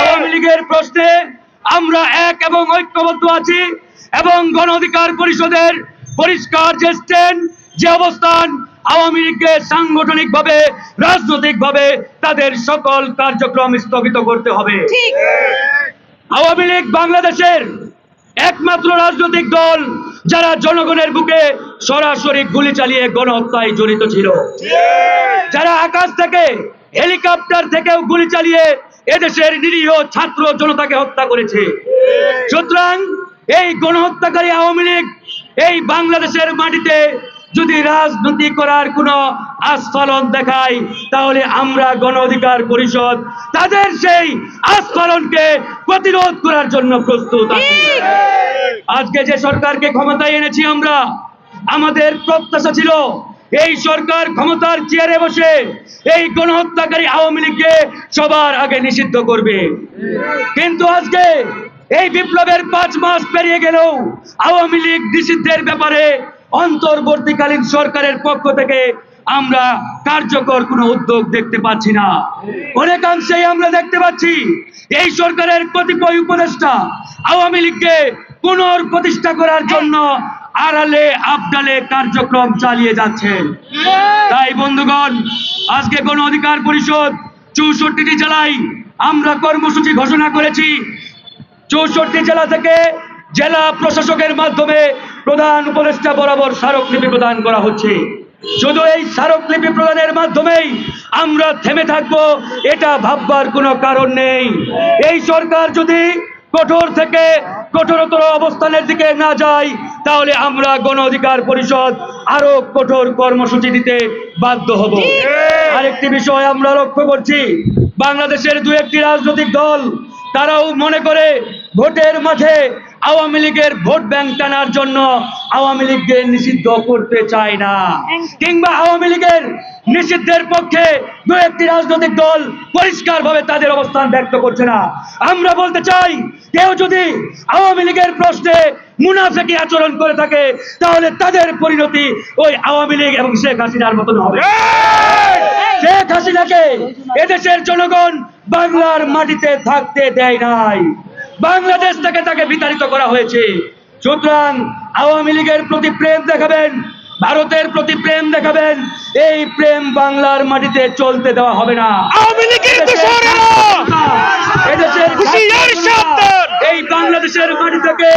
আওয়ামী লীগের প্রশ্নে আমরা এক এবং ঐক্যবদ্ধ আছি এবং গণ অধিকার পরিষদের পরিষ্কার যে স্ট্যান্ড যে অবস্থান আওয়ামী লীগকে সাংগঠনিক ভাবে রাজনৈতিক ভাবে তাদের সকল কার্যক্রম স্থগিত করতে হবে। আওয়ামী লীগ বাংলাদেশের একমাত্র রাজনৈতিক দল যারা জনগণের বুকে সরাসরি গুলি চালিয়ে গণহত্যায় জড়িত ছিল। যারা আকাশ থেকে হেলিকপ্টার থেকেও গুলি চালিয়ে এদেশের নিরীহ ছাত্র জনতাকে হত্যা করেছে। সুতরাং এই গণহত্যাকারী আওয়ামী লীগ এই বাংলাদেশের মাটিতে যদি রাজনীতি করার কোন আস্ফালন দেখায় তাহলে আমরা গণ অধিকার পরিষদ তাদের সেই আস্ফালনকে প্রতিরোধ করার জন্য প্রস্তুত আছি। আজকে যে সরকারকে ক্ষমতায় এনেছি আমরা আমাদের প্রত্যাশা ছিল এই সরকার ক্ষমতার চেয়ারে বসে এই গণহত্যাকারী আওয়ামী লীগকে সবার আগে নিষিদ্ধ করবে। কিন্তু আজকে এই বিপ্লবের পাঁচ মাস পেরিয়ে গেলেও আওয়ামী লীগ নিষিদ্ধের ব্যাপারে অন্তর্বর্তীকালীন সরকারের পক্ষ থেকে আমরা কার্যকর কোনো উদ্যোগ দেখতে পাচ্ছি না। অনেকাংশেই আমরা দেখতে পাচ্ছি এই সরকারের কতিপয় উপদেষ্টা আওয়ামী লীগকে পুনঃপ্রতিষ্ঠা করার জন্য আড়ালে আবডালে কার্যক্রম চালিয়ে যাচ্ছেন। তাই বন্ধুগণ আজকে গণ অধিকার পরিষদ চৌষট্টিটি জেলায় আমরা কর্মসূচি ঘোষণা করেছি। চৌষট্টি জেলা থেকে জেলা প্রশাসকের মাধ্যমে প্রধান উপদেষ্টা বরাবর স্মারকলিপি প্রদান করা হচ্ছে। শুধু এই স্মারকলিপি প্রদানের মাধ্যমেই আমরা থেমে থাকব এটা ভাববার কোনো কারণ নেই। এই সরকার যদি কঠোর থেকে কঠোরতর অবস্থানের দিকে না যায় তাহলে আমরা গণ অধিকার পরিষদ আরও কঠোর কর্মসূচি দিতে বাধ্য হব। আরেকটি বিষয় আমরা লক্ষ্য করছি বাংলাদেশের দু একটি রাজনৈতিক দল তারাও মনে করে ভোটের মাঠে আওয়ামী লীগের ভোট ব্যাংক টানার জন্য আওয়ামী লীগকে নিষিদ্ধ করতে চায় না। কিংবা আওয়ামী লীগের নিষিদ্ধের পক্ষে দু একটি রাজনৈতিক দল পরিষ্কারভাবে তাদের অবস্থান ব্যক্ত করছে না। আমরা বলতে চাই কেউ যদি আওয়ামী লীগের প্রশ্নে মুনাফেকি আচরণ করে থাকে তাহলে তাদের পরিণতি ওই আওয়ামী লীগ এবং শেখ হাসিনার মতন হবে। শেখ হাসিনাকে এদেশের জনগণ বাংলার মাটিতে থাকতে দেয় নাই। বাংলাদেশ থেকে তাকে বিতাড়িত করা হয়েছে। সুতরাং আওয়ামী লীগের প্রতি প্রেম দেখাবেন ভারতের প্রতি প্রেম দেখাবেন। এই প্রেম বাংলার মাটিতে চলতে দেওয়া হবে না! এই বাংলাদেশের মাটি থেকে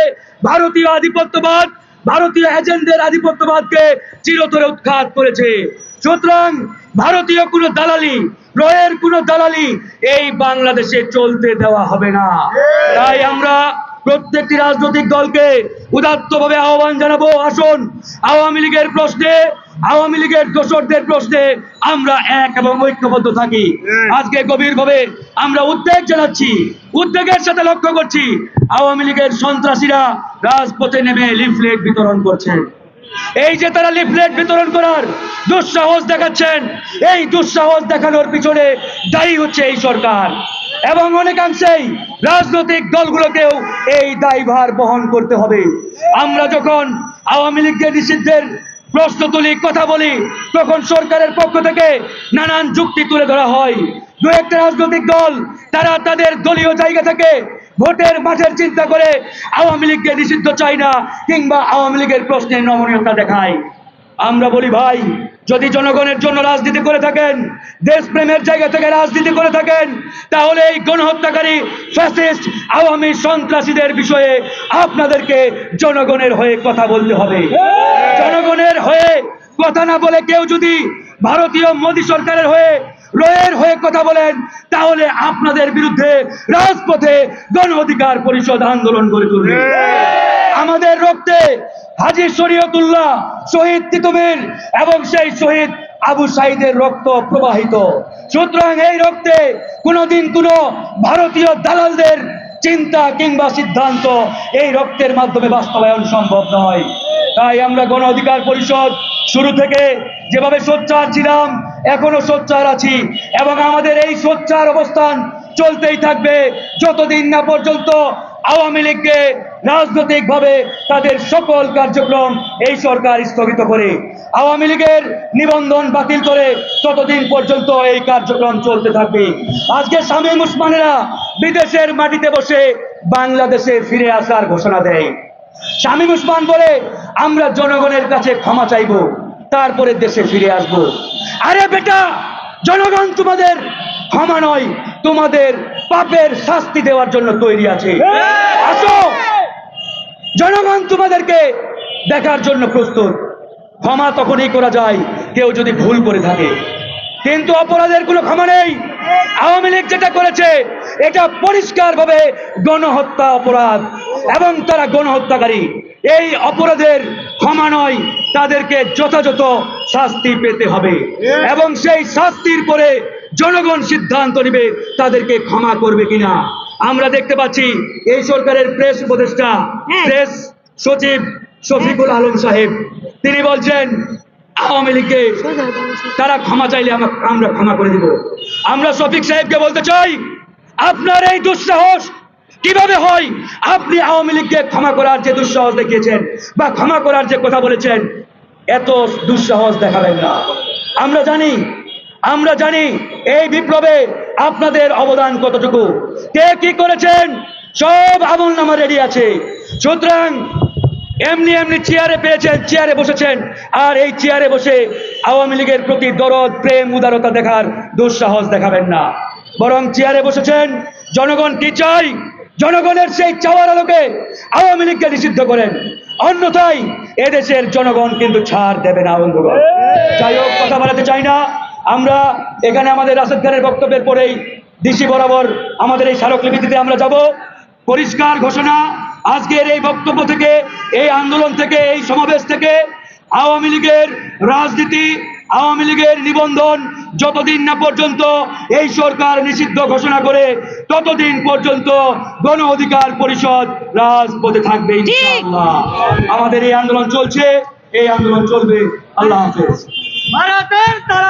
ভারতীয় আধিপত্যবাদ ভারতীয় এজেন্টদের আধিপত্যবাদকে চিরতরে উৎখাত করেছে। সুতরাং ভারতীয় কোনো দালালি রয়ের কোনো দালালি এই বাংলাদেশে চলতে দেওয়া হবে না। তাই আমরা প্রত্যেকটি রাজনৈতিক দলকে উদাত্তভাবে আহ্বান জানাব। আসুন আওয়ামী লীগের প্রশ্নে আওয়ামী লীগের দোসরদের প্রশ্নে আমরা এক এবং ঐক্যবদ্ধ থাকি। আজকে গভীরভাবে আমরা উদ্বেগ জানাচ্ছি উদ্বেগের সাথে লক্ষ্য করছি আওয়ামী লীগের সন্ত্রাসীরা রাজপথে নেমে লিফলেট বিতরণ করছে। এই যে তারা লিফলেট বিতরণ করার দুঃসাহস দেখাচ্ছেন এই দুঃসাহস দেখানোর পিছনে দায়ী হচ্ছে এই সরকার। এবং অনেকাংশেই রাজনৈতিক দলগুলোকেও এই দায়ভার বহন করতে হবে। আমরা যখন আওয়ামী লীগকে নিষিদ্ধের প্রশ্ন তুলি, কথা বলি, তখন সরকারের পক্ষ থেকে নানান যুক্তি তুলে ধরা হয়। দু একটা রাজনৈতিক দল, তারা তাদের দলীয় জায়গা থেকে ভোটের মাঠের চিন্তা করে আওয়ামী লীগকে নিষিদ্ধ চায় না কিংবা আওয়ামী লীগের প্রশ্নে নমনীয়তা দেখায়। আমরা বলি, ভাই যদি জনগণের জন্য রাজনীতি করে থাকেন দেশপ্রেমের জায়গা থেকে রাজনীতি করে থাকেন তাহলে এই গণহত্যাকারী ফ্যাসিস্ট আওয়ামী সন্ত্রাসীদের বিষয়ে আপনাদেরকে জনগণের হয়ে কথা বলতে হবে। জনগণের হয়ে কথা না বলে কেউ যদি ভারতীয় মোদী সরকারের হয়ে রয়ের হয়ে কথা বলেন তাহলে আপনাদের বিরুদ্ধে রাজপথে গণ অধিকার পরিষদ আন্দোলন গড়ে তুলবে। আমাদের রক্তে হাজি শরীয়তুল্লাহ শহীদ তিতুমির এবং সেই শহীদ আবু সাইদের রক্ত প্রবাহিত। সুতরাং এই রক্তে কোনোদিন কোনো ভারতীয় দালালদের চিন্তা কিংবা সিদ্ধান্ত এই রক্তের মাধ্যমে বাস্তবায়ন সম্ভব নয়। তাই আমরা গণ অধিকার পরিষদ শুরু থেকে যেভাবে সোচ্চার ছিলাম, এখনও সোচ্চার আছি এবং আমাদের এই সোচ্চার অবস্থান চলতেই থাকবে। যতদিন না পর্যন্ত আওয়ামী লীগকে রাজনৈতিকভাবে তাদের সকল কার্যক্রম এই সরকার স্থগিত করে। আওয়ামী লীগের নিবন্ধন বাতিল করে ততদিন পর্যন্ত এই কার্যক্রম চলতে থাকবে। আজকে শামীম উসমানেরা বিদেশের মাটিতে বসে বাংলাদেশে ফিরে আসার ঘোষণা দেয়। শামীম উসমান বলে, আমরা জনগণের কাছে ক্ষমা চাইব, তারপরে দেশে ফিরে আসব। আরে বেটা, জনগণ তোমাদের ক্ষমা নয়, তোমাদের পাপের শাস্তি দেওয়ার জন্য তৈরি আছে। আসো। জনগণ তোমাদেরকে দেখার জন্য প্রস্তুত। ক্ষমা তখনই করা যায় কেউ যদি ভুল করে থাকে। কিন্তু অপরাধের কোনো ক্ষমা নেই। আওয়ামী লীগ যেটা করেছে এটা পরিষ্কারভাবে গণহত্যা অপরাধ এবং তারা গণহত্যাকারী। এই অপরাধের ক্ষমা নয় তাদেরকে যথাযথ শাস্তি পেতে হবে। এবং সেই শাস্তির পরে জনগণ সিদ্ধান্ত নেবে তাদেরকে ক্ষমা করবে কিনা। আমরা দেখতে পাচ্ছি এই সরকারের প্রেস উপদেষ্টা প্রেস সচিব শফিকুল আলম সাহেব। তিনি বলছেন আওয়ামী লীগকে তারা ক্ষমা চাইলে আমরা আমরা ক্ষমা করে দিব। আমরা শফিক সাহেবকে বলতে চাই আপনার এই দুঃসাহস কীভাবে হয়? আপনি আওয়ামী লীগকে ক্ষমা করার যে দুঃসাহস দেখিয়েছেন বা ক্ষমা করার যে কথা বলেছেন এত দুঃসাহস দেখাবেন না। আমরা জানি আমরা জানি এই বিপ্লবে আপনাদের অবদান কতটুকু। কে কি করেছেন? সব আমল নামা রেডি আছে। সুতরাং এমনি এমনি চেয়ারে পেয়েছেন, চেয়ারে বসেছেন। আর এই চেয়ারে বসে আওয়ামী লীগের প্রতি দরদ, প্রেম, উদারতা দেখার দুঃসাহস দেখাবেন না। বরং চেয়ারে বসেছেন, জনগণ কি চাই জনগণের সেই চাওয়ার আলোকে আওয়ামী লীগকে নিষিদ্ধ করেন। অন্যথায় এদেশের জনগণ কিন্তু ছাড় দেবে না, বন্ধুগণ। যাই হোক, কথা বলাতে চাই না। আমরা এখানে আমাদের রাশেদ খানের বক্তব্যের পরেই ডিসি বরাবর আমাদের এই স্মারকলিপিতে আমরা যাব। পরিষ্কার ঘোষণা আজকের এই বক্তব্য থেকে এই আন্দোলন থেকে এই সমাবেশ থেকে আওয়ামী লীগের রাজনীতি আওয়ামী লীগের নিবন্ধন যতদিন না পর্যন্ত এই সরকার নিষিদ্ধ ঘোষণা করে ততদিন পর্যন্ত গণ অধিকার পরিষদ রাজপথে থাকবে আমাদের এই আন্দোলন চলছে এই আন্দোলন চলবে। আল্লাহ হাফেজ। ভারতের তারা